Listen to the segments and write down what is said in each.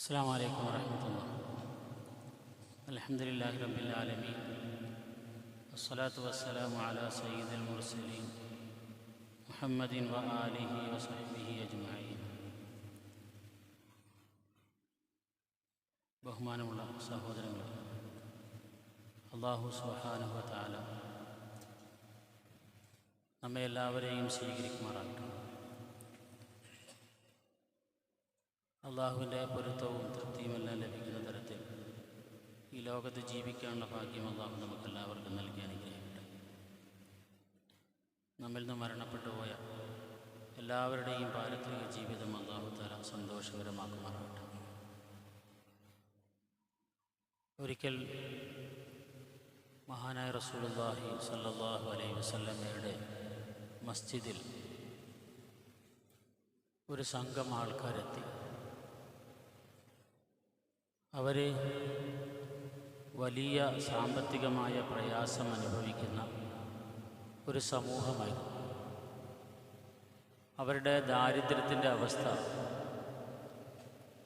السلام عليكم ورحمة الله الحمد لله رب العالمين والصلاة والسلام على سيد المرسلين محمد وآله وصحبه أجمعين ബഹുമാനമുള്ള സഹോദരങ്ങൾ അള്ളാഹു സുബാനുഹ താല നമ്മെ എല്ലാവരെയും സ്വീകരിക്കുമാറാകട്ടെ അള്ളാഹുവിന്റെ പൊരുത്തവും തൃപ്തിയുമെല്ലാം ലഭിക്കുന്ന തരത്തിൽ ഈ ലോകത്ത് ജീവിക്കാനുള്ള ഭാഗ്യം അള്ളാഹു നമുക്കെല്ലാവർക്കും നൽകി അനുഗ്രഹിക്കട്ടെ. നമ്മിൽ നിന്ന് മരണപ്പെട്ടു പോയ എല്ലാവരുടെയും പാരത്രിക ജീവിതം അള്ളാഹു തല സന്തോഷകരമാക്കുമാറാകട്ടെ. ഒരിക്കൽ മഹാനായ റസൂലുള്ളാഹി സല്ലാഹു അലൈഹി വസല്ലമയുടെ മസ്ജിദിൽ ഒരു സംഘം ആൾക്കാരെത്തി. അവർ വലിയ സാമ്പത്തികമായ പ്രയാസം അനുഭവിക്കുന്ന ഒരു സമൂഹമായി. അവരുടെ ദാരിദ്ര്യത്തിന്റെ അവസ്ഥ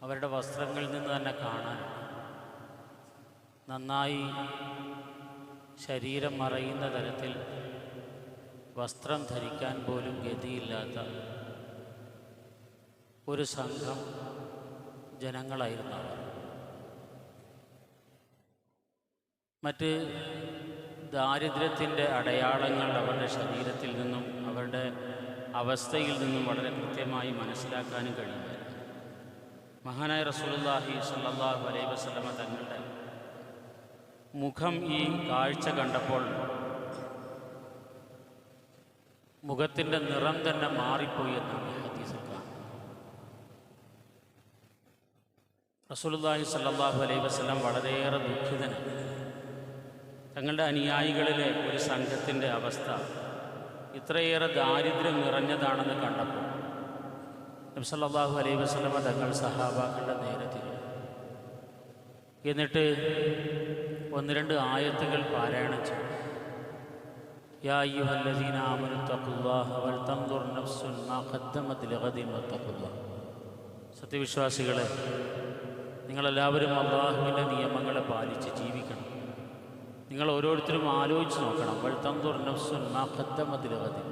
അവരുടെ വസ്ത്രങ്ങളിൽ നിന്ന് തന്നെ കാണാൻ നന്നായി ശരീരം മറയുന്ന തരത്തിൽ വസ്ത്രം ധരിക്കാൻ പോലും ഗതിയില്ലാത്ത ഒരു സംഘം ജനങ്ങളായിരുന്നു അവർ. മറ്റ് ദാരിദ്ര്യത്തിന്റെ അടയാളങ്ങൾ അവരുടെ ശരീരത്തിൽ നിന്നും അവരുടെ അവസ്ഥയിൽ നിന്നും വളരെ കൃത്യമായി മനസ്സിലാക്കാനും കഴിയുമായിരുന്നു. മഹാനായ റസൂലുള്ളാഹി സ്വല്ലല്ലാഹു അലൈഹി വസല്ലമ തങ്ങളുടെ മുഖം ഈ കാഴ്ച കണ്ടപ്പോൾ മുഖത്തിന്റെ നിറം തന്നെ മാറിപ്പോയി എന്നാണ് ഹദീസിൽ കാണുന്നത്. റസൂലുള്ളാഹി സ്വല്ലല്ലാഹു അലൈഹി വസല്ലം വളരെയേറെ ദുഃഖിതനാണ് തങ്ങളുടെ അനുയായികളിലെ ഒരു സംഘത്തിന്റെ അവസ്ഥ ഇത്രയേറെ ദാരിദ്ര്യം നിറഞ്ഞതാണെന്ന് കണ്ടപ്പോൾ നബി സല്ലല്ലാഹു അലൈഹി വസല്ലമ തങ്ങൾ സഹാബാക്കളുടെ നേരെ തിരിഞ്ഞു. എന്നിട്ട് ഒന്ന് രണ്ട് ആയത്തുകൾ പാരായണം ചെയ്തു. സത്യവിശ്വാസികളെ നിങ്ങളെല്ലാവരും അള്ളാഹുവിന്റെ നിയമങ്ങളെ പാലിച്ച് ജീവിക്കണം. നിങ്ങൾ ഓരോരുത്തരും ആലോചിച്ച് നോക്കണം. ഖദ്ദമത് ലിഗദിൻ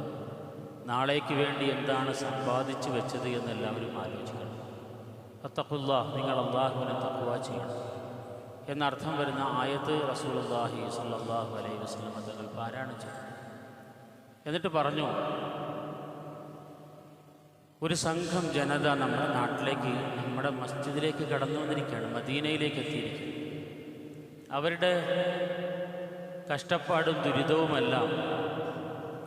നാളേക്ക് വേണ്ടി എന്താണ് സമ്പാദിച്ചു വെച്ചത് എന്നെല്ലാവരും ആലോചിക്കണം. അത്തഖുല്ലാഹ് നിങ്ങൾ അള്ളാഹുവിനെ തഖ്വ ചെയ്യണം. എന്നർത്ഥം വരുന്ന ആയത്ത് റസൂലുള്ളാഹി സ്വല്ലല്ലാഹു അലൈഹി വസല്ലം തങ്ങൾ പാരായണം ചെയ്തു. എന്നിട്ട് പറഞ്ഞു ഒരു സംഘം ജനത നമ്മുടെ നാട്ടിലേക്ക് നമ്മുടെ മസ്ജിദിലേക്ക് കടന്നു വന്നിരിക്കുകയാണ് മദീനയിലേക്ക് എത്തിയിരിക്കുകയാണ്. അവരുടെ കഷ്ടപ്പാടും ദുരിതവുമെല്ലാം.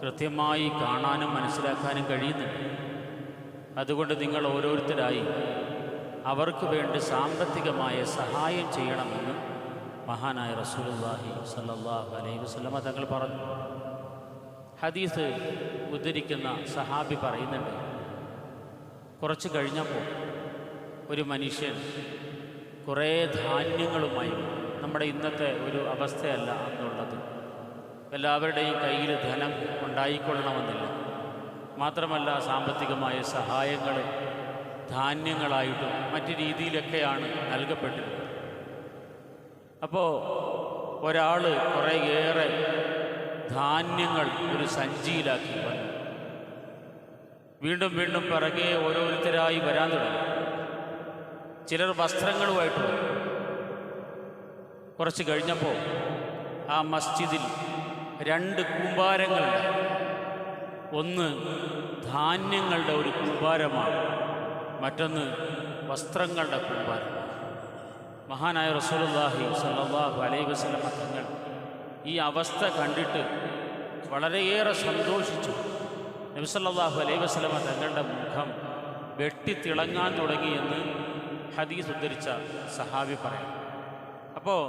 കൃത്യമായി കാണാനും മനസ്സിലാക്കാനും കഴിയുന്നുണ്ട് അതുകൊണ്ട് നിങ്ങൾ ഓരോരുത്തരായി അവർക്ക് വേണ്ടി സാമ്പത്തികമായ സഹായം ചെയ്യണമെന്ന് മഹാനായ റസൂലുള്ളാഹി സല്ലല്ലാഹു അലൈഹി വസല്ലമ തങ്ങൾ പറഞ്ഞു. ഹദീസ് ഉദ്ധരിക്കുന്ന സഹാബി പറയുന്നുണ്ട് കുറച്ച് കഴിഞ്ഞപ്പോൾ ഒരു മനുഷ്യൻ കുറേ ധാന്യങ്ങളുമായി നമ്മുടെ ഇന്നത്തെ ഒരു അവസ്ഥയല്ല എല്ലാവരുടെയും കയ്യിൽ ധനം ഉണ്ടായിക്കൊള്ളണമെന്നില്ല. മാത്രമല്ല സാമ്പത്തികമായ സഹായങ്ങൾ ധാന്യങ്ങളായിട്ടും മറ്റ് രീതിയിലൊക്കെയാണ് നൽകപ്പെട്ടിരുന്നത് അപ്പോൾ ഒരാൾ കുറേയേറെ ധാന്യങ്ങൾ ഒരു സഞ്ചിയിലാക്കി വന്നു. വീണ്ടും വീണ്ടും പിറകെ ഓരോരുത്തരായി വരാൻ തുടങ്ങി. ചിലർ വസ്ത്രങ്ങളുമായിട്ട് കുറച്ച് കഴിഞ്ഞപ്പോൾ ആ മസ്ജിദിൽ രണ്ട് കൂമ്പാരങ്ങളുണ്ട്. ഒന്ന് ധാന്യങ്ങളുടെ ഒരു കൂമ്പാരമാണ്. മറ്റൊന്ന് വസ്ത്രങ്ങളുടെ കൂമ്പാരം മഹാനായ റസൂലുള്ളാഹി സല്ലല്ലാഹു അലൈഹി വസല്ലം തങ്ങൾ ഈ അവസ്ഥ കണ്ടിട്ട് വളരെയേറെ സന്തോഷിച്ചു. നബി സല്ലല്ലാഹു അലൈഹി വസല്ലം തങ്ങളുടെ മുഖം വെട്ടിത്തിളങ്ങാൻ തുടങ്ങിയെന്ന് ഹദീസ് ഉദ്ധരിച്ച സഹാബി പറയാം. അപ്പോൾ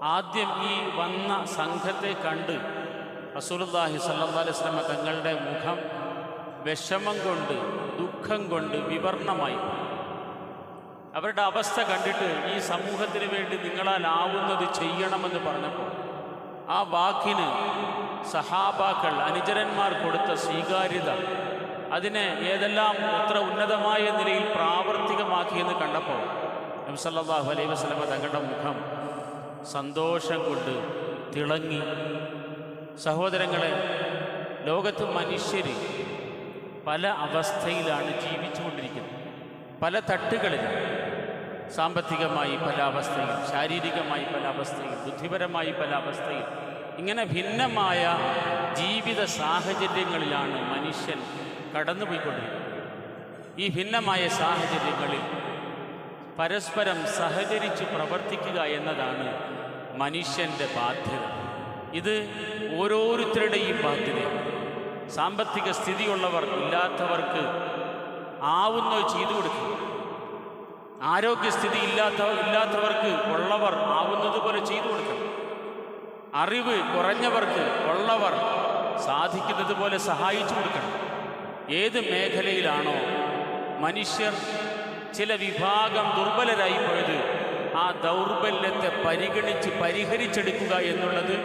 ആദ്യം ഈ വന്ന സംഘത്തെ കണ്ട് റസൂലുള്ളാഹി സല്ലാ അലൈഹി വസല്ലം തങ്ങളുടെ മുഖം വിഷമം കൊണ്ട് ദുഃഖം കൊണ്ട് വിവർണമായി. അവരുടെ അവസ്ഥ കണ്ടിട്ട് ഈ സമൂഹത്തിന് വേണ്ടി നിങ്ങളാൽ ആവുന്നത് ചെയ്യണമെന്ന് പറഞ്ഞപ്പോൾ ആ വാക്കിന് സഹാബാക്കൾ അനുചരന്മാർ കൊടുത്ത സ്വീകാര്യത അതിനെ ഏതെല്ലാം എത്ര ഉന്നതമായ നിലയിൽ പ്രാവർത്തികമാക്കിയെന്ന് കണ്ടപ്പോൾ നബ്സല്ലാഹു അലൈഹി വസ്ലമ തങ്ങളുടെ മുഖം സന്തോഷം കൊണ്ട് തിളങ്ങി. സഹോദരങ്ങളെ ലോകത്ത് മനുഷ്യർ പല അവസ്ഥയിലാണ് ജീവിച്ചുകൊണ്ടിരിക്കുന്നത്. പല തട്ടുകളിലാണ് സാമ്പത്തികമായി പല അവസ്ഥയിൽ ശാരീരികമായി പല അവസ്ഥയിൽ ബുദ്ധിപരമായി പല അവസ്ഥയിൽ ഇങ്ങനെ ഭിന്നമായ ജീവിത സാഹചര്യങ്ങളിലാണ് മനുഷ്യൻ കടന്നുപോയിക്കൊണ്ടിരിക്കുന്നത്. ഈ ഭിന്നമായ സാഹചര്യങ്ങളിൽ പരസ്പരം സഹകരിച്ച് പ്രവർത്തിക്കുക എന്നതാണ് മനുഷ്യന്റെ ബാധ്യത. ഇത് ഓരോരുത്തരുടെയും ബാധ്യതയാണ് സാമ്പത്തിക സ്ഥിതിയുള്ളവർ ഇല്ലാത്തവർക്ക് ആവുന്നത് ചെയ്തു കൊടുക്കുക. ആരോഗ്യസ്ഥിതി ഇല്ലാത്ത ഇല്ലാത്തവർക്ക് ഉള്ളവർ ആവുന്നത് പോലെ ചെയ്തു കൊടുക്കണം അറിവ് കുറഞ്ഞവർക്ക് ഉള്ളവർ സാധിക്കുന്നത് പോലെ സഹായിച്ചു കൊടുക്കണം. ഏത് മേഖലയിലാണോ മനുഷ്യർ ചില വിഭാഗം ദുർബലരായി പോയത് ആ ദൗർബല്യത്തെ പരിഗണിച്ച് പരിഹരിച്ചെടുക്കുക എന്നുള്ളത്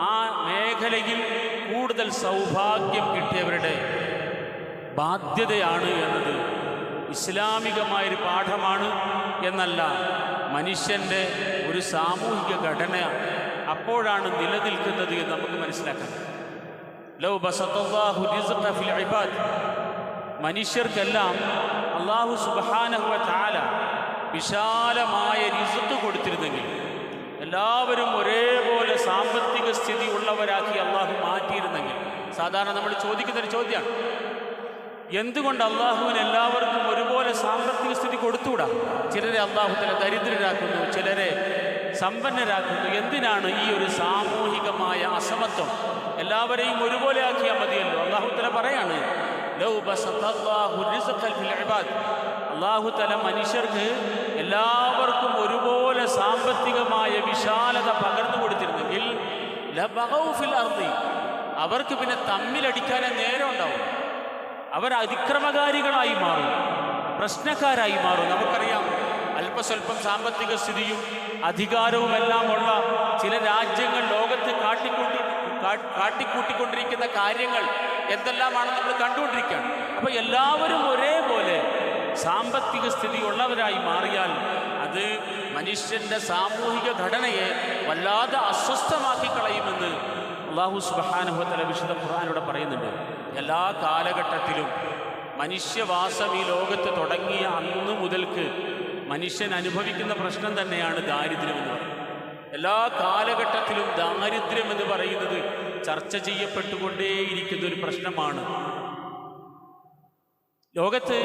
ആ മേഖലയിൽ കൂടുതൽ സൗഭാഗ്യം കിട്ടിയവരുടെ ബാധ്യതയാണ് എന്നത്. ഇസ്ലാമികമായൊരു പാഠമാണ് എന്നല്ല മനുഷ്യന്റെ ഒരു സാമൂഹിക ഘടന അപ്പോഴാണ് നിലനിൽക്കുന്നത് എന്ന് നമുക്ക് മനസ്സിലാക്കാം. മനുഷ്യർക്കെല്ലാം അള്ളാഹു സുബ്ഹാനഹു വ തആല വിശാലമായ റിസ്ഖ് കൊടുത്തിരുന്നെങ്കിൽ എല്ലാവരും ഒരേപോലെ സാമ്പത്തിക സ്ഥിതി ഉള്ളവരാക്കി അള്ളാഹു മാറ്റിയിരുന്നെങ്കിൽ. സാധാരണ നമ്മൾ ചോദിക്കുന്നൊരു ചോദ്യമാണ്. എന്തുകൊണ്ട് അള്ളാഹുവിന് എല്ലാവർക്കും ഒരുപോലെ സാമ്പത്തിക സ്ഥിതി കൊടുത്തുകൂടാ? ചിലരെ അള്ളാഹു തല ദരിദ്രരാക്കുന്നു ചിലരെ സമ്പന്നരാക്കുന്നു. എന്തിനാണ് ഈ ഒരു സാമൂഹികമായ അസമത്വം? എല്ലാവരെയും ഒരുപോലെ ആക്കിയാൽ മതിയല്ലോ. അള്ളാഹു തല പറയാണ് ലൗ റിസ്ഖൽ അള്ളാഹു തല മനുഷ്യർക്ക് എല്ലാവർക്കും ഒരുപോലെ സാമ്പത്തികമായ വിശാലത പകർന്നു കൊടുത്തിരുന്നെങ്കിൽ. അവർക്ക് പിന്നെ തമ്മിലടിക്കാനേ നേരം ഉണ്ടാവും അവർ അതിക്രമകാരികളായി മാറും പ്രശ്നക്കാരായി മാറും നമുക്കറിയാം അല്പസ്വല്പം സാമ്പത്തിക സ്ഥിതിയും അധികാരവുമെല്ലാം ഉള്ള ചില രാജ്യങ്ങൾ ലോകത്ത് കാട്ടിക്കൂട്ടി കാട്ടിക്കൂട്ടിക്കൊണ്ടിരിക്കുന്ന കാര്യങ്ങൾ എന്തെല്ലാമാണ് നമ്മൾ കണ്ടുകൊണ്ടിരിക്കുകയാണ് അപ്പോൾ എല്ലാവരും ഒരേപോലെ സാമ്പത്തിക സ്ഥിതിയുള്ളവരായി മാറിയാൽ അത് മനുഷ്യന്റെ സാമൂഹിക ഘടനയെ വല്ലാതെ അസ്വസ്ഥമാക്കി കളയുമെന്ന് അള്ളാഹു സുബാനുഭവത്തല വിശുദ്ധ ഖുർആാനിലൂടെ പറയുന്നുണ്ട്. എല്ലാ കാലഘട്ടത്തിലും മനുഷ്യവാസം ഈ ലോകത്ത് തുടങ്ങിയ അന്ന് മുതൽക്ക് മനുഷ്യൻ അനുഭവിക്കുന്ന പ്രശ്നം തന്നെയാണ് ദാരിദ്ര്യം എന്ന് പറയുന്നത്. എല്ലാ കാലഘട്ടത്തിലും ദാരിദ്ര്യം എന്ന് പറയുന്നത് ചർച്ച ചെയ്യപ്പെട്ടുകൊണ്ടേയിരിക്കുന്ന ഒരു പ്രശ്നമാണ് ലോകത്ത്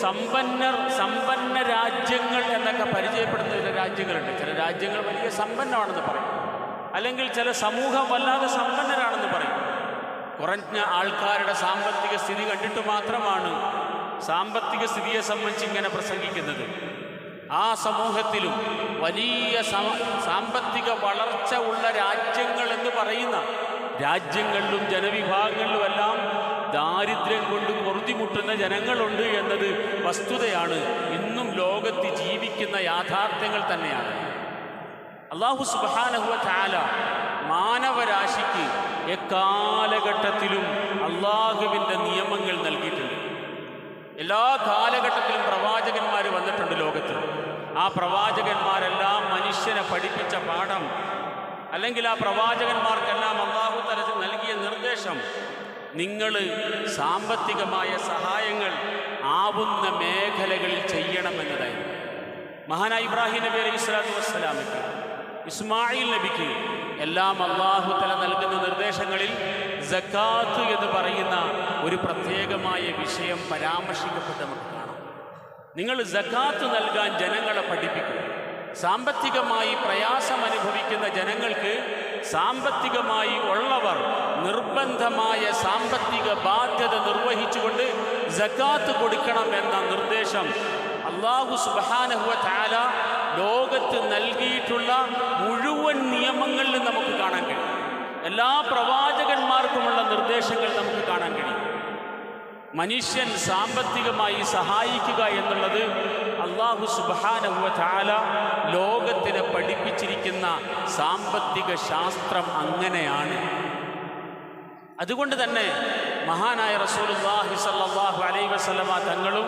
സമ്പന്നർ സമ്പന്ന രാജ്യങ്ങൾ എന്നൊക്കെ പരിചയപ്പെടുന്ന ചില രാജ്യങ്ങളുണ്ട്. ചില രാജ്യങ്ങൾ വലിയ സമ്പന്നമാണെന്ന് പറയും. അല്ലെങ്കിൽ ചില സമൂഹം വല്ലാതെ സമ്പന്നരാണെന്ന് പറയും. കുറഞ്ഞ ആൾക്കാരുടെ സാമ്പത്തിക സ്ഥിതി കണ്ടിട്ട് മാത്രമാണ് സാമ്പത്തിക സ്ഥിതിയെ സംബന്ധിച്ച് ഇങ്ങനെ പ്രസംഗിക്കുന്നത്. ആ സമൂഹത്തിലും വലിയ സമ- സാമ്പത്തിക വളർച്ച ഉള്ള രാജ്യങ്ങൾ എന്ന് പറയുന്ന രാജ്യങ്ങളിലും ജനവിഭാഗങ്ങളിലുമെല്ലാം ദാരിദ്ര്യം കൊണ്ട് പൊറുതിമുട്ടുന്ന ജനങ്ങളുണ്ട് എന്നത് വസ്തുതയാണ്. ഇന്നും ലോകത്ത് ജീവിക്കുന്ന യാഥാർത്ഥ്യങ്ങൾ തന്നെയാണ്. അള്ളാഹു സുബാനഹുവ ചാല മാനവരാശിക്ക് എക്കാലഘട്ടത്തിലും അള്ളാഹുവിന്റെ നിയമങ്ങൾ നൽകിയിട്ടുണ്ട്. എല്ലാ കാലഘട്ടത്തിലും പ്രവാചകന്മാർ വന്നിട്ടുണ്ട് ലോകത്ത്. ആ പ്രവാചകന്മാരെല്ലാം മനുഷ്യനെ പഠിപ്പിച്ച പാഠം അല്ലെങ്കിൽ ആ പ്രവാചകന്മാർക്കെല്ലാം അള്ളാഹു തലത്തിൽ നൽകിയ നിർദ്ദേശം നിങ്ങൾ സാമ്പത്തികമായ സഹായങ്ങൾ ആവുന്ന മേഖലകളിൽ ചെയ്യണമെന്നതായിരുന്നു. മഹാനായ ഇബ്രാഹിം നബി അലൈഹി സ്വലാത്തു വസ്സലാമയ്ക്ക് ഇസ്മായിൽ നബിക്ക് എല്ലാം അള്ളാഹു തല നൽകുന്ന നിർദ്ദേശങ്ങളിൽ ജക്കാത്ത് എന്ന് പറയുന്ന ഒരു പ്രത്യേകമായ വിഷയം പരാമർശിക്കപ്പെട്ട് നമുക്ക് കാണാം. നിങ്ങൾ ജക്കാത്ത് നൽകാൻ ജനങ്ങളെ പഠിപ്പിക്കുക. സാമ്പത്തികമായി പ്രയാസം അനുഭവിക്കുന്ന ജനങ്ങൾക്ക് സാമ്പത്തികമായി ഉള്ളവർ നിർബന്ധമായ സാമ്പത്തിക ബാധ്യത നിർവഹിച്ചുകൊണ്ട് ജക്കാത്ത് കൊടുക്കണം എന്ന നിർദ്ദേശം അള്ളാഹു സുബാനഹുവ താല ലോകത്ത് നൽകിയിട്ടുള്ള മുഴുവൻ നിയമങ്ങളിലും നമുക്ക് കാണാൻ കഴിയും. എല്ലാ പ്രവാചകന്മാർക്കുമുള്ള നിർദ്ദേശങ്ങൾ നമുക്ക് കാണാൻ കഴിയും. മനുഷ്യൻ സാമ്പത്തികമായി സഹായിക്കുക എന്നുള്ളത് അള്ളാഹു സുബാനഹുവ ലോകത്തിന് ലോകത്തിനെ പഠിപ്പിച്ചിരിക്കുന്ന സാമ്പത്തിക ശാസ്ത്രം അങ്ങനെയാണ്. അതുകൊണ്ട് തന്നെ മഹാനായ റസൂലുള്ളാഹി സ്വല്ലല്ലാഹു അലൈ വസല്ലമ തങ്ങളും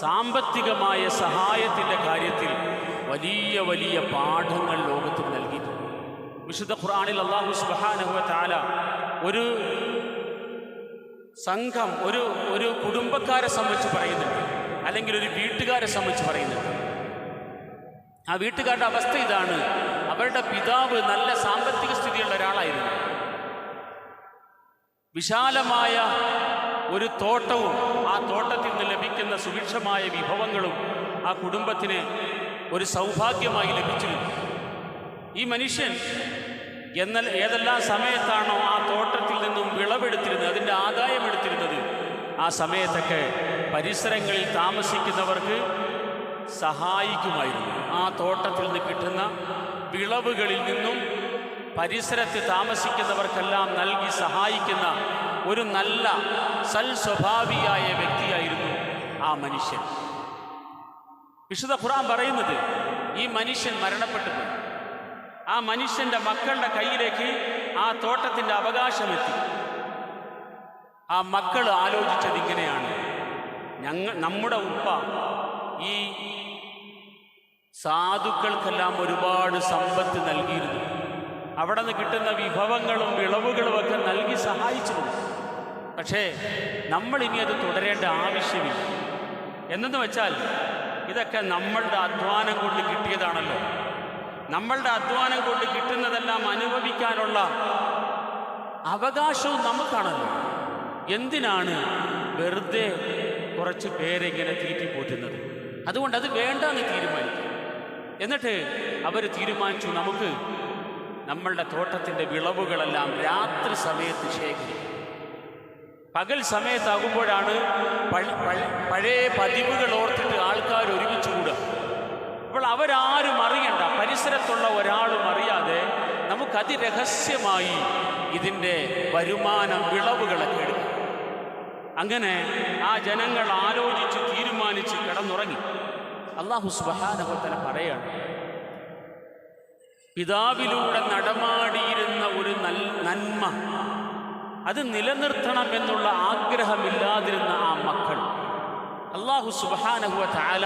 സാമ്പത്തികമായ സഹായത്തിന്റെ കാര്യത്തിൽ വലിയ വലിയ പാഠങ്ങൾ ലോകത്തിന് നൽകിയിട്ടുണ്ട്. വിശുദ്ധ ഖുറാനിൽ അള്ളാഹു സുബ്ഹാനഹു വ ഒരു സംഘം ഒരു ഒരു കുടുംബക്കാരെ സംബന്ധിച്ച് പറയുന്നുണ്ട്. അല്ലെങ്കിൽ ഒരു വീട്ടുകാരെ സംബന്ധിച്ച് പറയുന്നത്. ആ വീട്ടുകാരുടെ അവസ്ഥ ഇതാണ്. അവരുടെ പിതാവ് നല്ല സാമ്പത്തിക സ്ഥിതിയുള്ള ഒരാളായിരുന്നു. വിശാലമായ ഒരു തോട്ടവും ആ തോട്ടത്തിൽ നിന്ന് ലഭിക്കുന്ന സുഭിക്ഷമായ വിഭവങ്ങളും ആ കുടുംബത്തിന് ഒരു സൗഭാഗ്യമായി ലഭിച്ചിരുന്നു. ഈ മനുഷ്യൻ എന്നാൽ ഏതെല്ലാം സമയത്താണോ ആ തോട്ടത്തിൽ നിന്നും വിളവെടുത്തിരുന്നത് അതിന്റെ ആദായം എടുത്തിരുന്നത് ആ സമയത്തൊക്കെ പരിസരങ്ങളിൽ താമസിക്കുന്നവർക്ക് സഹായിക്കുമായിരുന്നു. ആ തോട്ടത്തിൽ നിന്ന് കിട്ടുന്ന വിളവുകളിൽ നിന്നും പരിസരത്ത് താമസിക്കുന്നവർക്കെല്ലാം നൽകി സഹായിക്കുന്ന ഒരു നല്ല സൽ സ്വഭാവിയായ വ്യക്തിയായിരുന്നു ആ മനുഷ്യൻ. വിശുദ്ധ ഖുറാൻ പറയുന്നത് ഈ മനുഷ്യൻ മരണപ്പെട്ടു ആ മനുഷ്യന്റെ മക്കളുടെ കയ്യിലേക്ക് ആ തോട്ടത്തിന്റെ അവകാശമെത്തി. ആ മക്കൾ ആലോചിച്ചത് ഇങ്ങനെയാണ്. ഞങ്ങൾ നമ്മുടെ ഉപ്പ ഈ സാധുക്കൾക്കെല്ലാം ഒരുപാട് സമ്പത്ത് നൽകിയിരുന്നു. അവിടെ നിന്ന് കിട്ടുന്ന വിഭവങ്ങളും വിളവുകളും ഒക്കെ നൽകി സഹായിച്ചിരുന്നു. പക്ഷേ നമ്മൾ ഇനി അത് തുടരേണ്ട ആവശ്യമില്ല. എന്നെന്ന് വെച്ചാൽ ഇതൊക്കെ നമ്മളുടെ അധ്വാനം കൊണ്ട് കിട്ടിയതാണല്ലോ. നമ്മളുടെ അധ്വാനം കൊണ്ട് കിട്ടുന്നതെല്ലാം അനുഭവിക്കാനുള്ള അവകാശവും നമുക്കാണല്ലോ. എന്തിനാണ് വെറുതെ കുറച്ച് പേരിങ്ങനെ തീറ്റിപ്പോറ്റുന്നത്. അതുകൊണ്ട് അത് വേണ്ടെന്ന് തീരുമാനിക്കും. എന്നിട്ട് അവർ തീരുമാനിച്ചു നമുക്ക് നമ്മളുടെ തോട്ടത്തിന്റെ വിളവുകളെല്ലാം രാത്രി സമയത്ത് ശേഖരിക്കും. പകൽ സമയത്താകുമ്പോഴാണ് പഴ- പഴ- പഴയ പതിവുകൾ ഓർത്തിട്ട് ആൾക്കാർ ഒരുമിച്ച് കൂടുക. അപ്പോൾ അവരാരും അറിയണ്ട പരിസരത്തുള്ള ഒരാളും അറിയാതെ നമുക്ക് അതിരഹസ്യമായി ഇതിന്റെ വരുമാനം വിളവുകളൊക്കെ എടുക്കാം. അങ്ങനെ ആ ജനങ്ങൾ ആലോചിച്ച് തീരുമാനിച്ച് കിടന്നുറങ്ങി. അള്ളാഹു സുബാനഹത്തല പറയാണ് പിതാവിലൂടെ നടമാടിയിരുന്ന ഒരു നന്മ അത് നിലനിർത്തണം നിലനിർത്തണമെന്നുള്ള ആഗ്രഹമില്ലാതിരുന്ന ആ മക്കൾ. അള്ളാഹു സുബാനഹുവ താല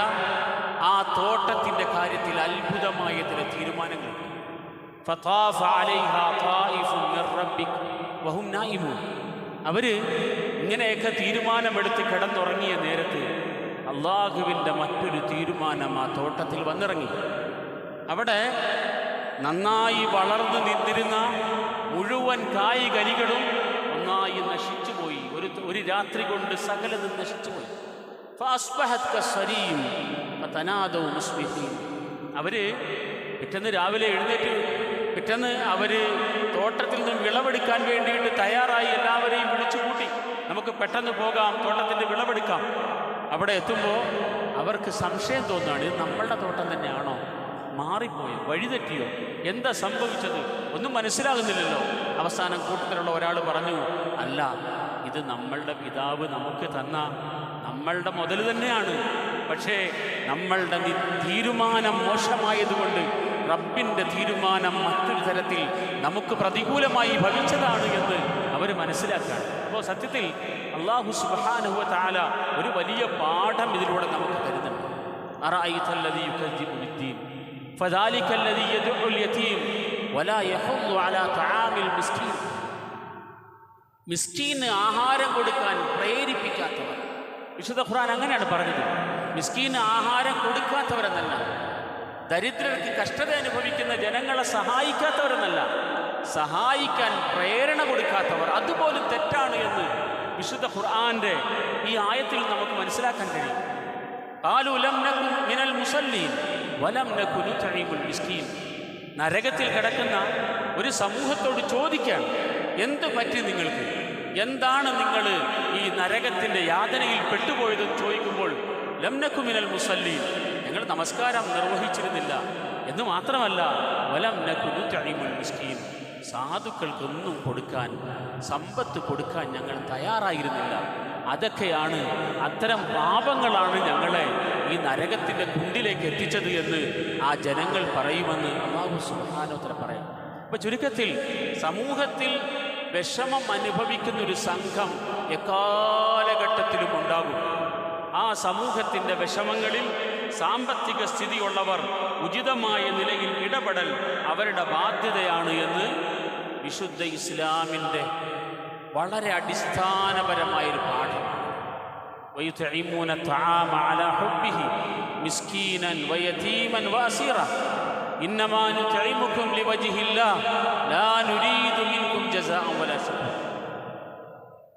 ആ തോട്ടത്തിന്റെ കാര്യത്തിൽ അത്ഭുതമായ ചില തീരുമാനങ്ങൾ ഫതാഫ ഇങ്ങനെയൊക്കെ തീരുമാനമെടുത്ത് കിടന്നുറങ്ങിയ നേരത്ത് അള്ളാഹുവിന്റെ മറ്റൊരു തീരുമാനം ആ തോട്ടത്തിൽ വന്നിറങ്ങി. അവിടെ നന്നായി വളർന്നു നിന്നിരുന്ന മുഴുവൻ കായികരികളും ഒന്നായി നശിച്ചുപോയി. ഒരു ഒരു രാത്രി കൊണ്ട് സകലതും നശിച്ചുപോയി. പോയി അവർ പിറ്റേന്ന് രാവിലെ എഴുന്നേറ്റ് പിറ്റേന്ന് അവർ തോട്ടത്തിൽ നിന്നും വിളവെടുക്കാൻ വേണ്ടിയിട്ട് തയ്യാറായി എല്ലാവരെയും വിളിച്ചു കൂട്ടി നമുക്ക് പെട്ടെന്ന് പോകാം തോട്ടത്തിന്റെ വിളവെടുക്കാം. അവിടെ എത്തുമ്പോൾ അവർക്ക് സംശയം തോന്നുകയാണ് ഇത് നമ്മളുടെ തോട്ടം തന്നെയാണോ? മാറിപ്പോയോ? വഴിതെറ്റിയോ? എന്താ സംഭവിച്ചത്? ഒന്നും മനസ്സിലാകുന്നില്ലല്ലോ. അവസാനം കൂട്ടത്തിലുള്ള ഒരാൾ പറഞ്ഞു അല്ല ഇത് നമ്മളുടെ പിതാവ് നമുക്ക് തന്ന നമ്മളുടെ മുതൽ തന്നെയാണ്. പക്ഷേ നമ്മളുടെ തീരുമാനം മോശമായതുകൊണ്ട് റബ്ബിന്റെ തീരുമാനം മറ്റൊരു തരത്തിൽ നമുക്ക് പ്രതികൂലമായി ഭവിച്ചതാണ് എന്ന് അവർ മനസ്സിലാക്കുകയാണ്. അപ്പോൾ സത്യത്തിൽ അള്ളാഹു സുബാനുഹുവ താല ഒരു വലിയ പാഠം ഇതിലൂടെ നമുക്ക് തരുന്നുണ്ട്. മിസ്കീന് ആഹാരം കൊടുക്കാൻ പ്രേരിപ്പിക്കാത്തവർ. വിശുദ്ധ ഖുർആൻ അങ്ങനെയാണ് പറഞ്ഞത്. മിസ്കീന് ആഹാരം കൊടുക്കാത്തവരെന്നല്ല. ദരിദ്രർക്ക് കഷ്ടത അനുഭവിക്കുന്ന ജനങ്ങളെ സഹായിക്കാത്തവരെന്നല്ല. സഹായിക്കാൻ പ്രേരണ കൊടുക്കാത്തവർ അതുപോലും തെറ്റാണ് എന്ന് വിശുദ്ധ ഖുർആാന്റെ ഈ ആയത്തിൽ നമുക്ക് മനസ്സിലാക്കാൻ കഴിയും. മിനൽ മുസല്ലീൻ വലം മിസ്കീൻ. നരകത്തിൽ കിടക്കുന്ന ഒരു സമൂഹത്തോട് ചോദിക്കാൻ എന്ത് പറ്റി നിങ്ങൾക്ക്? എന്താണ് നിങ്ങൾ ഈ നരകത്തിന്റെ യാതനയിൽ പെട്ടുപോയതെന്ന് ചോദിക്കുമ്പോൾ ലംനക്കു മിനൽ മുസല്ലീൻ ഞങ്ങൾ നമസ്കാരം നിർവഹിച്ചിരുന്നില്ല. എന്ന് മാത്രമല്ല വലം നഖുനു ചണിമുൽ മിസ്കീൻ. സാധുക്കൾക്കൊന്നും കൊടുക്കാൻ സമ്പത്ത് കൊടുക്കാൻ ഞങ്ങൾ തയ്യാറായിരുന്നില്ല. അതൊക്കെയാണ് അത്തരം പാപങ്ങളാണ് ഞങ്ങളെ ഈ നരകത്തിന്റെ കുണ്ടിലേക്ക് എത്തിച്ചത് എന്ന് ആ ജനങ്ങൾ പറയുമെന്ന് അള്ളാഹു സുഹാനോത്തര പറയാം. അപ്പൊ ചുരുക്കത്തിൽ സമൂഹത്തിൽ വിഷമം അനുഭവിക്കുന്ന ഒരു സംഘം എക്കാലഘട്ടത്തിലും ഉണ്ടാകും. ആ സമൂഹത്തിന്റെ വിഷമങ്ങളിൽ സാമ്പത്തിക സ്ഥിതിയുള്ളവർ ഉചിതമായ നിലയിൽ ഇടപെടൽ അവരുടെ ബാധ്യതയാണ് എന്ന് വിശുദ്ധ ഇസ്ലാമിൻ്റെ വളരെ അടിസ്ഥാനപരമായൊരു പാഠം ويطعمون الطعام على حبه مسكينا ويتيما واسيرا انما نطعمكم لوجه الله لا نريد منكم جزاء ولا شكورا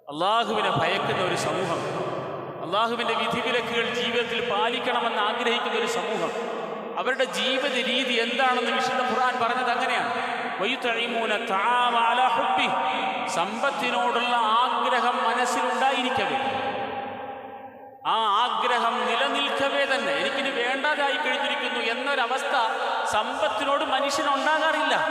അള്ളാഹുവിനെ ഭയക്കുന്ന ഒരു സമൂഹം അള്ളാഹുവിന്റെ വിധിവിലക്കുകൾ ജീവിതത്തിൽ പാലിക്കണമെന്ന് ആഗ്രഹിക്കുന്ന ഒരു സമൂഹം. അവരുടെ ജീവിത രീതി എന്താണെന്ന് വിശുദ്ധ ഖുർആൻ പറഞ്ഞത് അങ്ങനെയാണ്. സമ്പത്തിനോടുള്ള ആഗ്രഹം മനസ്സിലുണ്ടായിരിക്കവേ. ആ ആഗ്രഹം നിലനിൽക്കവേ തന്നെ. എനിക്കിന് വേണ്ടതായി കഴിഞ്ഞിരിക്കുന്നു എന്നൊരവസ്ഥ സമ്പത്തിനോട് മനുഷ്യനുണ്ടാകാറില്ല.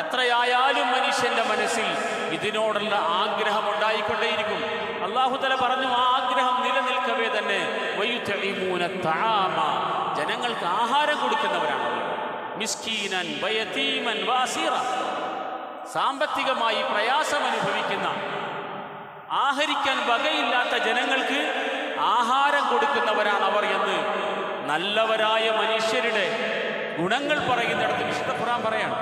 എത്രയായാലും മനുഷ്യന്റെ മനസ്സിൽ ഇതിനോടുള്ള ആഗ്രഹം ഉണ്ടായിക്കൊണ്ടേയിരിക്കും. അള്ളാഹുതല പറഞ്ഞു ആ തന്നെ. ജനങ്ങൾക്ക് ആഹാരം കൊടുക്കുന്നവരാണ് മിസ്കീനൻ വയതീമൻ വാസീറ. സാമ്പത്തികമായി പ്രയാസം അനുഭവിക്കുന്ന ആഹരിക്കാൻ വകയില്ലാത്ത ജനങ്ങൾക്ക് ആഹാരം കൊടുക്കുന്നവരാണ് അവർ എന്ന് നല്ലവരായ മനുഷ്യരുടെ ഗുണങ്ങൾ പറയുന്നിടത്ത് വിശുദ്ധ ഖുർആൻ പറയാണ്.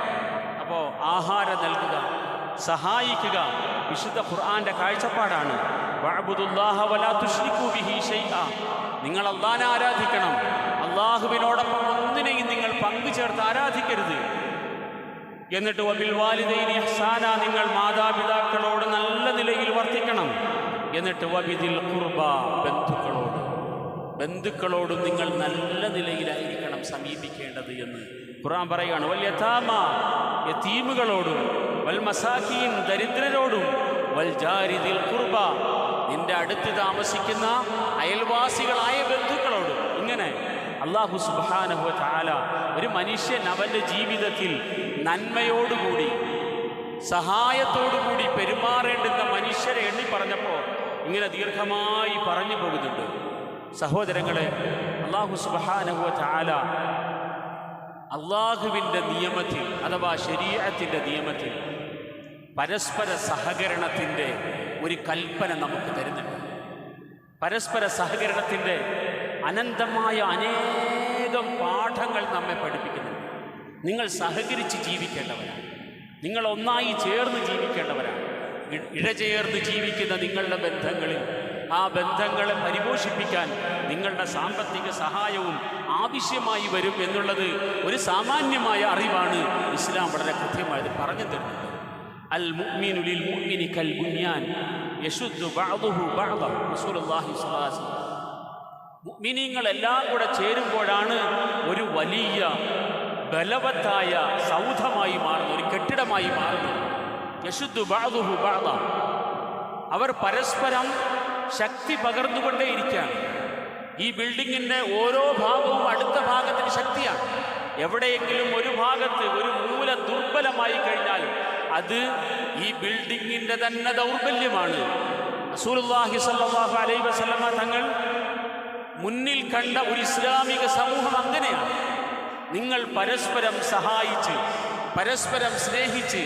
അപ്പോൾ ആഹാരം നൽകുക സഹായിക്കുക വിശുദ്ധ ഖുർആന്റെ കാഴ്ചപ്പാടാണ്. നിങ്ങൾ അള്ളാനെ ആരാധിക്കണം. അള്ളാഹുവിനോടൊപ്പം ഒന്നിനെയും നിങ്ങൾ പങ്കുചേർത്ത് ആരാധിക്കരുത്. എന്നിട്ട് വബിൽ വാലിദൈനി നിങ്ങൾ മാതാപിതാക്കളോട് നല്ല നിലയിൽ വർത്തിക്കണം. എന്നിട്ട് വബിദിൽ ഖുർബ ബന്ധുക്കളോട്. ബന്ധുക്കളോടും നിങ്ങൾ നല്ല നിലയിലായിരിക്കണം സമീപിക്കേണ്ടത് എന്ന് ഖുറാൻ പറയുകയാണ് വൽ യഥാമ യതീമുകളോടും വൽ മസാഖീൻ ദരിദ്രരോടും വൽ ജാരിദിൽ ഖുർബ. നിന്റെ അടുത്ത് താമസിക്കുന്ന അയൽവാസികളായ ബന്ധുക്കളോട് ഇങ്ങനെ അള്ളാഹു സുബാനഹു താല ഒരു മനുഷ്യൻ അവന്റെ ജീവിതത്തിൽ നന്മയോടുകൂടി സഹായത്തോടുകൂടി പെരുമാറേണ്ടുന്ന മനുഷ്യരെ എണ്ണി പറഞ്ഞപ്പോൾ ഇങ്ങനെ ദീർഘമായി പറഞ്ഞു പോകുന്നുണ്ട്. സഹോദരങ്ങളെ അള്ളാഹു സുബാനഹു താല അള്ളാഹുവിന്റെ നിയമത്തിൽ അഥവാ ശരീരത്തിന്റെ നിയമത്തിൽ പരസ്പര സഹകരണത്തിന്റെ ഒരു കൽപ്പന നമുക്ക് തരുന്നുണ്ട്. പരസ്പര സഹകരണത്തിന്റെ അനന്തമായ അനേകം പാഠങ്ങൾ നമ്മെ പഠിപ്പിക്കുന്നുണ്ട്. നിങ്ങൾ സഹകരിച്ച് ജീവിക്കേണ്ടവരാണ്. നിങ്ങൾ ഒന്നായി ചേർന്ന് ജീവിക്കേണ്ടവരാണ്. ഇഴചേർന്ന് ജീവിക്കുന്ന നിങ്ങളുടെ ബന്ധങ്ങളിൽ ആ ബന്ധങ്ങളെ പരിപോഷിപ്പിക്കാൻ നിങ്ങളുടെ സാമ്പത്തിക സഹായവും ആവശ്യമായി വരും എന്നുള്ളത് ഒരു സാമാന്യമായ അറിവാണ് ഇസ്ലാം വളരെ കൃത്യമായത് പറഞ്ഞു തരുന്നത്. അൽ മുഅ്മിനു ലിൽ മുഅ്മിനി കൽ ബുനിയാൻ യശുദ്ദു ബഅദുഹു ബഅദ റസൂലുള്ളാഹി സ്വല്ലല്ലാഹു അലൈഹി വസല്ലം കൂടെ ചേരുമ്പോഴാണ് ഒരു വലിയ ബലവത്തായ സൗധമായി മാറുന്നത് ഒരു കെട്ടിടമായി മാറുന്നത്. യശുദ്ദു ബഅദുഹു ബഅദ. അവർ പരസ്പരം ശക്തി പകർന്നുകൊണ്ടേയിരിക്കുകയാണ് ഈ ബിൽഡിങ്ങിന്റെ ഓരോ ഭാഗവും അടുത്ത ഭാഗത്തിന് ശക്തിയാണ്. എവിടെയെങ്കിലും ഒരു ഭാഗത്ത് ഒരു മൂല ദുർബലമായി കഴിഞ്ഞാൽ അത് ഈ ബിൽഡിങ്ങിന്റെ തന്നെ ദൗർബല്യമാണ്. റസൂലുള്ളാഹി സ്വല്ലല്ലാഹു അലൈഹി വസല്ലമ തങ്ങൾ മുന്നിൽ കണ്ട ഒരു ഇസ്ലാമിക സമൂഹം അങ്ങനെയാണ്. നിങ്ങൾ പരസ്പരം സഹായിച്ച് പരസ്പരം സ്നേഹിച്ച്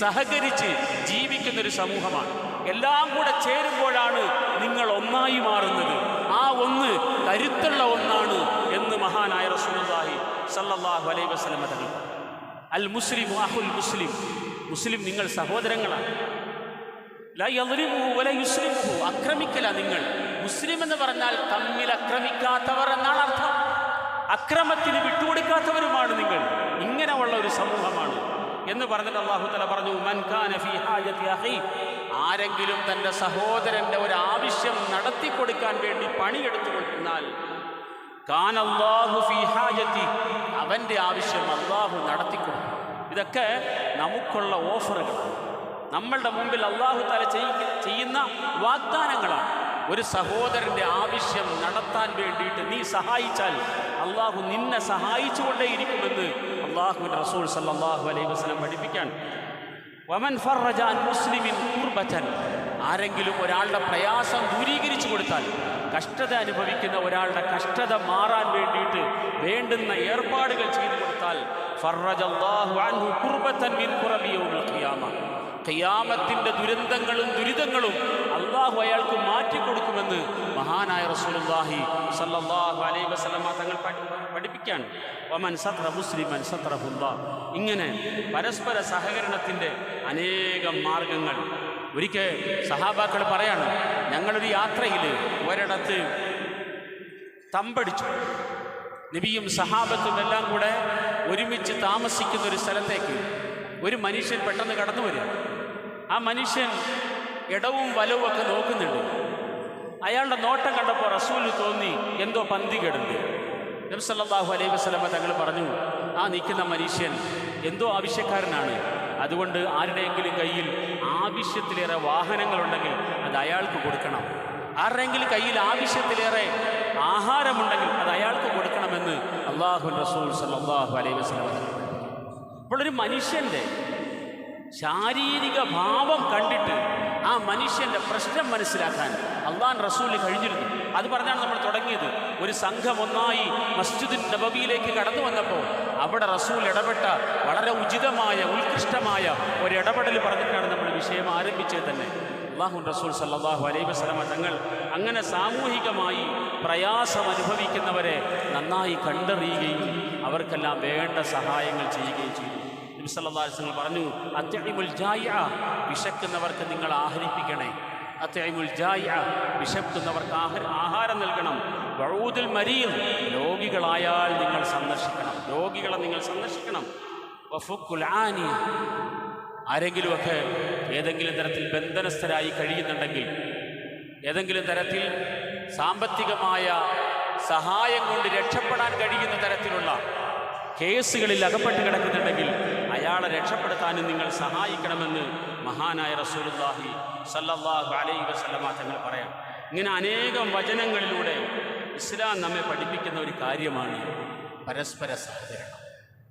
സഹകരിച്ച് ജീവിക്കുന്നൊരു സമൂഹമാണ്. എല്ലാം കൂടെ ചേരുമ്പോഴാണ് നിങ്ങൾ ഒന്നായി മാറുന്നത്. ആ ഒന്ന് കരുത്തുള്ള ഒന്നാണ് എന്ന് മഹാനായ റസൂലുള്ളാഹി സല്ലല്ലാഹു അലൈഹി വസല്ലമ തങ്ങൾ അൽ മുസ്ലിം അഹുൽ മുസ്ലിം. മുസ്ലിം നിങ്ങൾ സഹോദരങ്ങളാണ്. അക്രമിക്കല നിങ്ങൾ. മുസ്ലിം എന്ന് പറഞ്ഞാൽ തമ്മിൽ അക്രമിക്കാത്തവർ എന്നാണ് അർത്ഥം. അക്രമത്തിന് വിട്ടുകൊടുക്കാത്തവരുമാണ് നിങ്ങൾ. ഇങ്ങനെയുള്ള ഒരു സമൂഹമാണ്. എന്ന് പറഞ്ഞിട്ട് അള്ളാഹു തല പറഞ്ഞു. ആരെങ്കിലും തന്റെ സഹോദരന്റെ ഒരു ആവശ്യം നടത്തി കൊടുക്കാൻ വേണ്ടി പണിയെടുത്തു കൊടുക്കുന്നാൽ കാനല്ലാഹു ഫീ ഹാജത്തി. അവന്റെ ആവശ്യം അള്ളാഹു നടത്തിക്കൊടുക്കും. ഇതൊക്കെ നമുക്കുള്ള ഓഫറുകളാണ് നമ്മളുടെ മുമ്പിൽ അള്ളാഹു തല ചെയ്യുന്ന വാഗ്ദാനങ്ങളാണ്. ഒരു സഹോദരന്റെ ആവശ്യം നടത്താൻ വേണ്ടിയിട്ട് നീ സഹായിച്ചാൽ അള്ളാഹു നിന്നെ സഹായിച്ചുകൊണ്ടേയിരിക്കുമെന്ന് അള്ളാഹുവിന്റെ റസൂൽ സല്ലാഹു അലൈഹി വസ്ലം പഠിപ്പിക്കാൻ. വമൻ ഫറജ അൻ മുസ്ലിമിൻ കുർബത്തൻ. ആരെങ്കിലും ഒരാളുടെ പ്രയാസം ദൂരീകരിച്ചു കൊടുത്താൽ കഷ്ടത അനുഭവിക്കുന്ന ഒരാളുടെ കഷ്ടത മാറാൻ വേണ്ടിയിട്ട് വേണ്ടുന്ന ഏർപ്പാടുകൾ ചെയ്തു കൊടുത്താൽ ഖിയാമത്തിന്റെ ദുരന്തങ്ങളും ദുരിതങ്ങളും അള്ളാഹു അയാൾക്ക് മാറ്റിക്കൊടുക്കുമെന്ന് മഹാനായ റസൂലുള്ളാഹി സല്ലല്ലാഹു അലൈഹി വസല്ലമ തങ്ങൾ പഠിപ്പിക്കാണ് വമൻ സത്ര മുസ്ലിമൻ സത്രഹുല്ല ഇങ്ങനെ പരസ്പര സഹകരണത്തിന്റെ അനേകം മാർഗങ്ങൾ ഒരിക്കൽ സഹാബാക്കൾ പറയാണ് ഞങ്ങളൊരു യാത്രയിൽ ഒരിടത്ത് തമ്പടിച്ചു. നബിയും സഹാബത്തും എല്ലാം കൂടെ ഒരുമിച്ച് താമസിക്കുന്ന ഒരു സ്ഥലത്തേക്ക് ഒരു മനുഷ്യൻ പെട്ടെന്ന് കടന്നു വരിക. ആ മനുഷ്യൻ ഇടവും വലവും ഒക്കെ നോക്കുന്നുണ്ട്. അയാളുടെ നോട്ടം കണ്ടപ്പോൾ റസൂൽ തോന്നി എന്തോ പന്തി കെടുന്നു നബ്സല്ലാഹു അലൈഹി വസ്ലമ തങ്ങൾ പറഞ്ഞു ആ നിൽക്കുന്ന മനുഷ്യൻ എന്തോ ആവശ്യക്കാരനാണ്. അതുകൊണ്ട് ആരുടെയെങ്കിലും കയ്യിൽ ആവശ്യത്തിലേറെ വാഹനങ്ങളുണ്ടെങ്കിൽ അത് അയാൾക്ക് കൊടുക്കണം. ആരുടെയെങ്കിലും കയ്യിൽ ആവശ്യത്തിലേറെ ആഹാരമുണ്ടെങ്കിൽ അത് അയാൾക്ക് കൊടുക്കണമെന്ന് അള്ളാഹു റസൂൽ സല്ലാഹു അലൈഹി വസ്ലം അപ്പോൾ ഒരു മനുഷ്യന്റെ ശാരീരിക ഭാവം കണ്ടിട്ട് ആ മനുഷ്യന്റെ പ്രശ്നം മനസ്സിലാക്കാൻ അള്ളാൻ റസൂൽ കഴിഞ്ഞിരുന്നു. അത് പറഞ്ഞാണ് നമ്മൾ തുടങ്ങിയത്. ഒരു സംഘം ഒന്നായി മസ്ജിദിൻ നബബിയിലേക്ക് കടന്നു വന്നപ്പോൾ അവിടെ റസൂൽ ഇടപെട്ട വളരെ ഉചിതമായ ഉത്കൃഷ്ടമായ ഒരു ഇടപെടൽ പറഞ്ഞിട്ടാണ് നമ്മൾ വിഷയം ആരംഭിച്ചത് തന്നെ. അള്ളാഹു റസൂൽ സല്ലാഹു അലൈഹി വസ്ലമ തങ്ങൾ അങ്ങനെ സാമൂഹികമായി പ്രയാസം അനുഭവിക്കുന്നവരെ നന്നായി കണ്ടറിയുകയും അവർക്കെല്ലാം വേണ്ട സഹായങ്ങൾ ചെയ്യുകയും ചെയ്തു. നബി സല്ലല്ലാഹു അലൈഹി വസല്ലം പറഞ്ഞു അത്യടിമുൽ ജായിഅ വിശക്കുന്നവർക്ക് നിങ്ങൾ ആഹരിപ്പിക്കണേ. അത്ഇമുൽ ജായിഅ വിശക്കുന്നവർക്ക് ആഹാര ആഹാരം നൽകണം. വഊദുൽ മരിയും രോഗികളായാൽ നിങ്ങൾ സന്ദർശിക്കണം. രോഗികളെ നിങ്ങൾ സന്ദർശിക്കണം. ആനിയ ആരെങ്കിലുമൊക്കെ ഏതെങ്കിലും തരത്തിൽ ബന്ധനസ്ഥരായി കഴിയുന്നുണ്ടെങ്കിൽ ഏതെങ്കിലും തരത്തിൽ സാമ്പത്തികമായ സഹായം കൊണ്ട് രക്ഷപ്പെടാൻ കഴിയുന്ന തരത്തിലുള്ള കേസുകളിൽ അകപ്പെട്ട് കിടക്കുന്നുണ്ടെങ്കിൽ അയാളെ രക്ഷപ്പെടുത്താനും നിങ്ങൾ സഹായിക്കണമെന്ന് മഹാനായ റസൂലുള്ളാഹി സല്ലല്ലാഹു അലൈഹി വസല്ലമ തങ്ങൾ പറയാം ഇങ്ങനെ അനേകം വചനങ്ങളിലൂടെ ഇസ്ലാം നമ്മെ പഠിപ്പിക്കുന്ന ഒരു കാര്യമാണ് പരസ്പര സഹകരണം.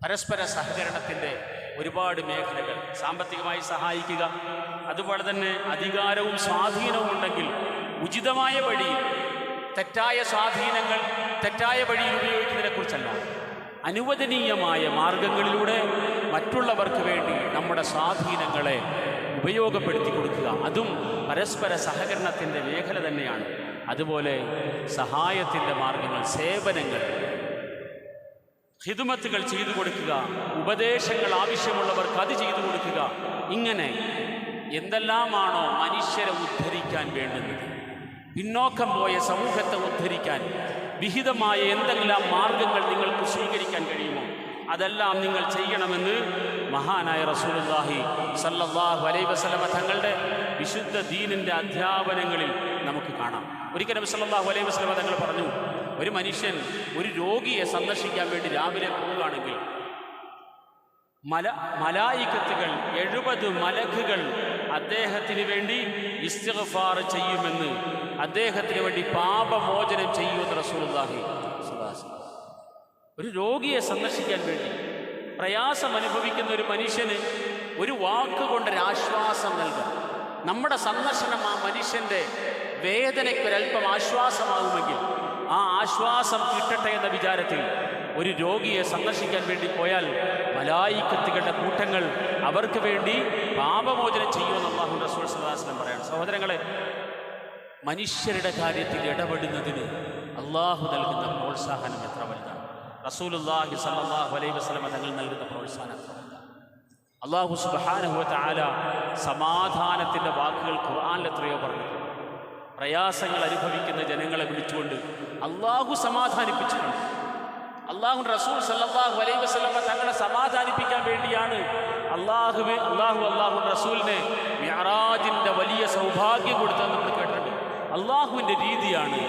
പരസ്പര സഹകരണത്തിന്റെ ഒരുപാട് മേഖലകൾ സാമ്പത്തികമായി സഹായിക്കുക അതുപോലെ തന്നെ അധികാരവും സ്വാധീനവും ഉണ്ടെങ്കിൽ ഉചിതമായ വഴി തെറ്റായ സ്വാധീനങ്ങൾ തെറ്റായ വഴിയിൽ ഉപയോഗിക്കുന്നതിനെക്കുറിച്ചല്ല അനുവദനീയമായ മാർഗങ്ങളിലൂടെ മറ്റുള്ളവർക്ക് വേണ്ടി നമ്മുടെ സ്വാധീനങ്ങളെ ഉപയോഗപ്പെടുത്തി കൊടുക്കുക. അതും പരസ്പര സഹകരണത്തിന്റെ മേഖല തന്നെയാണ്. അതുപോലെ സഹായത്തിന്റെ മാർഗങ്ങൾ സേവനങ്ങൾ. ഹിതുമത്തുകൾ ചെയ്തു കൊടുക്കുക. ഉപദേശങ്ങൾ ആവശ്യമുള്ളവർക്ക് അത് ചെയ്തു കൊടുക്കുക. ഇങ്ങനെ എന്തെല്ലാമാണോ മനുഷ്യരെ ഉദ്ധരിക്കാൻ വേണ്ടുന്നത്. പിന്നോക്കം പോയ സമൂഹത്തെ ഉദ്ധരിക്കാൻ വിഹിതമായ എന്തെല്ലാം മാർഗങ്ങൾ നിങ്ങൾക്ക് സ്വീകരിക്കാൻ കഴിയുമോ? അതെല്ലാം നിങ്ങൾ ചെയ്യണമെന്ന് മഹാനായ റസൂലുള്ളാഹി സല്ലല്ലാഹു അലൈഹി വസല്ലമ തങ്ങളുടെ വിശുദ്ധ ദീനിന്റെ അധ്യാപനങ്ങളിൽ നമുക്ക് കാണാം. ഒരിക്കൽ നബി സല്ലല്ലാഹു അലൈഹി വസല്ലമ തങ്ങൾ പറഞ്ഞു ഒരു മനുഷ്യൻ ഒരു രോഗിയെ സന്ദർശിക്കാൻ വേണ്ടി രാവിലെ പോവുകയാണെങ്കിൽ മല മലായിക്കത്തുകൾ എഴുപത് മലക്കുകൾ അദ്ദേഹത്തിന് വേണ്ടി ഇസ്തിഗ്ഫാർ ചെയ്യുമെന്ന് അദ്ദേഹത്തിന് വേണ്ടി പാപമോചനം ചെയ്യുമെന്ന് സ്വല്ലല്ലാഹു ഒരു രോഗിയെ സന്ദർശിക്കാൻ വേണ്ടി പ്രയാസം അനുഭവിക്കുന്ന ഒരു മനുഷ്യന് ഒരു വാക്കുകൊണ്ടൊരാശ്വാസം നൽകാം നമ്മുടെ സന്ദർശനം ആ മനുഷ്യന്റെ വേദനയ്ക്കൊരൽപ്പം ആശ്വാസമാകുമെങ്കിൽ ആ ആശ്വാസം കിട്ടട്ടെ എന്ന വിചാരത്തിൽ ഒരു രോഗിയെ സന്ദർശിക്കാൻ വേണ്ടി പോയാൽ മലായിക്കത്തുകളുടെ കൂട്ടങ്ങൾ അവർക്ക് വേണ്ടി പാപമോചനം ചെയ്യുമെന്ന് അള്ളാഹു റസൂൽ സദാസ്ലം പറയാണ്. സഹോദരങ്ങളെ മനുഷ്യരുടെ കാര്യത്തിൽ ഇടപെടുന്നതിന് അള്ളാഹു നൽകുന്ന പ്രോത്സാഹനം എത്ര വലുതാണ്? റസൂലുല്ലാഹി സല്ലല്ലാഹു അലൈഹി വസല്ലം തങ്ങൾ നൽകുന്ന പ്രോത്സാഹനം. അള്ളാഹു സുബ്ഹാനഹു വതആല സമാധാനത്തിന്റെ വാക്കുകൾ ഖുർആനിൽ എത്രയോ പറഞ്ഞു പ്രയാസങ്ങൾ അനുഭവിക്കുന്ന ജനങ്ങളെ വിളിച്ചുകൊണ്ട് അള്ളാഹു സമാധാനിപ്പിച്ചിട്ടുണ്ട്. അള്ളാഹു റസൂൽ സല്ലല്ലാഹു അലൈഹി വസ്ലമ തങ്ങളെ സമാധാനിപ്പിക്കാൻ വേണ്ടിയാണ് അള്ളാഹുവെ അള്ളാഹു അള്ളാഹു റസൂലിനെ മിഅറാജിന്റെ വലിയ സൗഭാഗ്യം കൊടുത്തതെന്ന് നമ്മൾ കേട്ടിട്ടുണ്ട്. അള്ളാഹുവിന്റെ രീതിയാണ്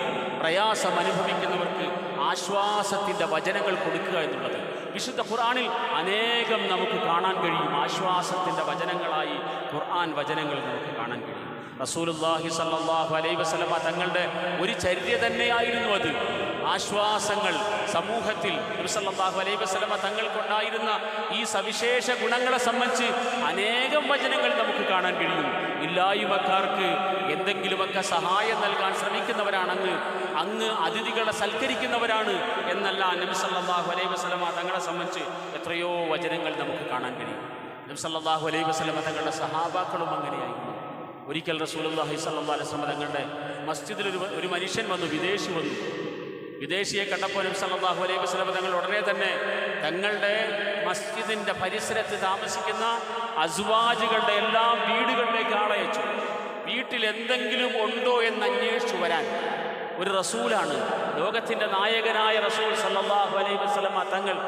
പ്രയാസം അനുഭവിക്കുന്നവർക്ക് ആശ്വാസത്തിന്റെ വചനങ്ങൾ കൊടുക്കുക എന്നുള്ളത്. വിശുദ്ധ ഖുർആാനിൽ അനേകം നമുക്ക് കാണാൻ കഴിയും. ആശ്വാസത്തിന്റെ വചനങ്ങളായി ഖുർആൻ വചനങ്ങൾ നമുക്ക് കാണാൻ കഴിയും. റസൂലുല്ലാഹി സല്ലാഹു അലൈഹി വസ്ലമ തങ്ങളുടെ ഒരു ചര്യ തന്നെയായിരുന്നു അത്. ആശ്വാസങ്ങൾ സമൂഹത്തിൽ നബി സല്ലല്ലാഹു അലൈഹി വസല്ലമ തങ്ങൾക്കുണ്ടായിരുന്ന ഈ സവിശേഷ ഗുണങ്ങളെ സംബന്ധിച്ച് അനേകം വചനങ്ങൾ നമുക്ക് കാണാൻ കഴിയും. ഇല്ലായ്മക്കാർക്ക് എന്തെങ്കിലുമൊക്കെ സഹായം നൽകാൻ ശ്രമിക്കുന്നവരാണെന്ന് അങ്ങ് അതിഥികളെ സൽക്കരിക്കുന്നവരാണ് എന്നല്ല നബി സല്ലല്ലാഹു അലൈഹി വസ്ലമ തങ്ങളെ സംബന്ധിച്ച് എത്രയോ വചനങ്ങൾ നമുക്ക് കാണാൻ കഴിയും. നബി സല്ലല്ലാഹു അലൈഹി വസ്ലമ തങ്ങളുടെ സഹാബാക്കളും അങ്ങനെയായിരുന്നു. ഒരിക്കൽ റസൂൽ അള്ളാഹി സല്ലാ അലൈഹി വസ്ലമ തങ്ങളുടെ മസ്ജിദിൽ ഒരു ഒരു മനുഷ്യൻ വന്നു വിദേശി വന്നു. വിദേശിയെ കണ്ടപ്പോൾ നബി സല്ലല്ലാഹു അലൈഹി വസല്ലം തങ്ങൾ ഉടനെ തന്നെ തങ്ങളുടെ മസ്ജിദിന്റെ പരിസരത്ത് താമസിക്കുന്ന അസ്വാജുകളുടെ എല്ലാ വീടുകളിലേക്ക് ആളയച്ചു. വീട്ടിൽ എന്തെങ്കിലും ഉണ്ടോ എന്ന് അന്വേഷിച്ചു വരാൻ. ഒരു റസൂലാണ് ലോകത്തിന്റെ നായകനായ റസൂൽ സല്ലല്ലാഹു അലൈഹി വസ്ലമ തങ്ങൾ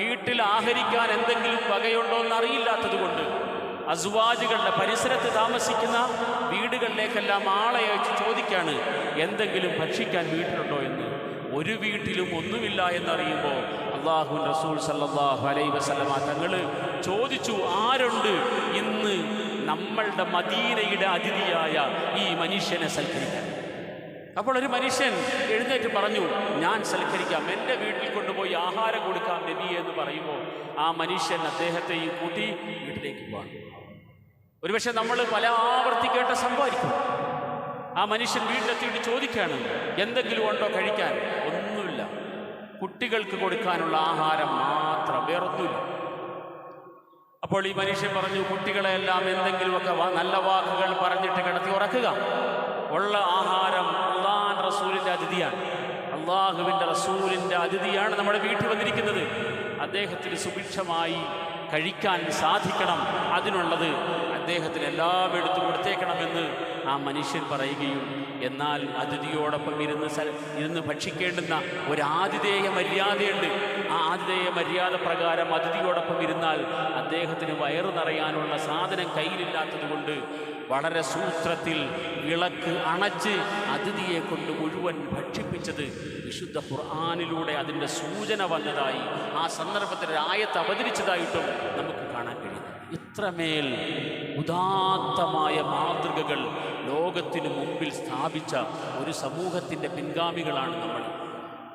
വീട്ടിൽ ആഹരിക്കാൻ എന്തെങ്കിലും വകയുണ്ടോ എന്ന് അറിയില്ലാത്തത് കൊണ്ട് അസുവാജുകളുടെ പരിസരത്ത് താമസിക്കുന്ന വീടുകളിലേക്കെല്ലാം ആളെ അയച്ച് ചോദിക്കാണ് എന്തെങ്കിലും ഭക്ഷിക്കാൻ വീട്ടിലുണ്ടോ എന്ന്. ഒരു വീട്ടിലും ഒന്നുമില്ല എന്നറിയുമ്പോൾ അള്ളാഹു റസൂൽ സല്ലാഹു അലൈ വസല്ലമ തങ്ങൾ ചോദിച്ചു ആരുണ്ട്? ഇന്ന് നമ്മളുടെ മദീനയുടെ അതിഥിയായ ഈ മനുഷ്യനെ സൽക്കരിക്കാൻ. അപ്പോൾ ഒരു മനുഷ്യൻ എഴുന്നേറ്റ് പറഞ്ഞു ഞാൻ സൽക്കരിക്കാം. എന്റെ വീട്ടിൽ കൊണ്ടുപോയി ആഹാരം കൊടുക്കാം നബി എന്ന് പറയുമ്പോൾ ആ മനുഷ്യൻ അദ്ദേഹത്തെയും കൂട്ടി വീട്ടിലേക്ക് പോകണം ഒരുപക്ഷെ നമ്മൾ പല ആവർത്തി കേട്ട സംഭവിക്കും ആ മനുഷ്യൻ വീട്ടിലെത്തിയിട്ട് ചോദിക്കുകയാണ് എന്തെങ്കിലും ഉണ്ടോ കഴിക്കാൻ? ഒന്നുമില്ല. കുട്ടികൾക്ക് കൊടുക്കാനുള്ള ആഹാരം മാത്രം വേറൊന്നുമില്ല. അപ്പോൾ ഈ മനുഷ്യൻ പറഞ്ഞു കുട്ടികളെല്ലാം എന്തെങ്കിലുമൊക്കെ നല്ല വാക്കുകൾ പറഞ്ഞിട്ട് കിടത്തി ഉറക്കുക. ഉള്ള ആഹാരം അള്ളാൻ റസൂലിന്റെ അതിഥിയാണ്. അള്ളാഹുവിന്റെ റസൂലിന്റെ അതിഥിയാണ് നമ്മുടെ വീട്ടിൽ വന്നിരിക്കുന്നത്. അദ്ദേഹത്തിന് സുഭിക്ഷമായി കഴിക്കാൻ സാധിക്കണം. അതിനുള്ളത് അദ്ദേഹത്തിന് എല്ലാം എടുത്തു കൊടുത്തേക്കണമെന്ന് ആ മനുഷ്യൻ പറയുകയും എന്നാൽ അതിഥിയോടൊപ്പം ഇരുന്ന് ഇരുന്ന് ഭക്ഷിക്കേണ്ടുന്ന ഒരു ആതിഥേയ മര്യാദയുണ്ട്. ആ ആതിഥേയ മര്യാദ പ്രകാരം അതിഥിയോടൊപ്പം ഇരുന്നാൽ അദ്ദേഹത്തിന് വയറ് നിറയാനുള്ള സാധനം കയ്യിലില്ലാത്തതുകൊണ്ട് വളരെ സൂത്രത്തിൽ വിളക്ക് അണച്ച് അതിഥിയെ കൊണ്ട് മുഴുവൻ ഭക്ഷിപ്പിച്ചത് വിശുദ്ധ ഖുർആാനിലൂടെ അതിന്റെ സൂചന വന്നതായി ആ സന്ദർഭത്തിൽ ആയത്ത് അവതരിച്ചതായിട്ടും നമുക്ക് കാണാൻ കഴിയും ഇത്രമേൽ ഉദാത്തമായ മാതൃകകൾ ലോകത്തിനു മുമ്പിൽ സ്ഥാപിച്ച ഒരു സമൂഹത്തിന്റെ പിൻഗാമികളാണ് നമ്മൾ.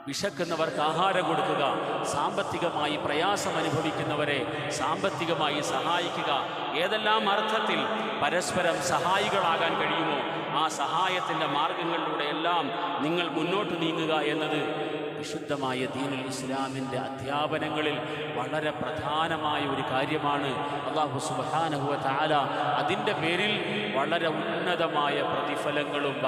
വിശക്കുന്നവർക്ക് ആഹാരം കൊടുക്കുക സാമ്പത്തികമായി പ്രയാസം അനുഭവിക്കുന്നവരെ സാമ്പത്തികമായി സഹായിക്കുക. ഏതെല്ലാം അർത്ഥത്തിൽ പരസ്പരം സഹായികളാകാൻ കഴിയുമോ ആ സഹായത്തിന്റെ മാർഗങ്ങളിലൂടെയെല്ലാം നിങ്ങൾ മുന്നോട്ട് നീങ്ങുക എന്നത് വിശുദ്ധമായ ദീനുൽ ഇസ്ലാമിന്റെ അധ്യാപനങ്ങളിൽ വളരെ പ്രധാനമായ ഒരു കാര്യമാണ്. അള്ളാഹു സുബാനഹുവ താല അതിന്റെ പേരിൽ വളരെ ഉന്നതമായ പ്രതിഫലങ്ങളും